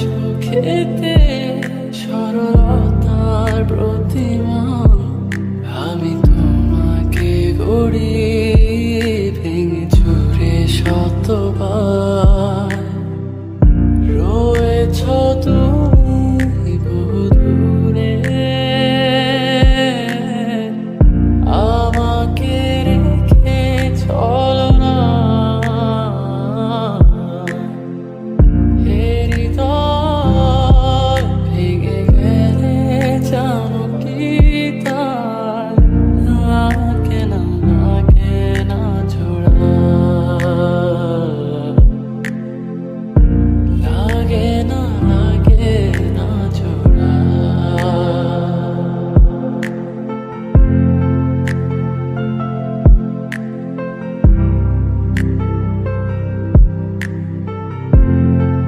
চোখেতে সরলতার প্রতিমা। আমি তোমাকে গড়িয়ে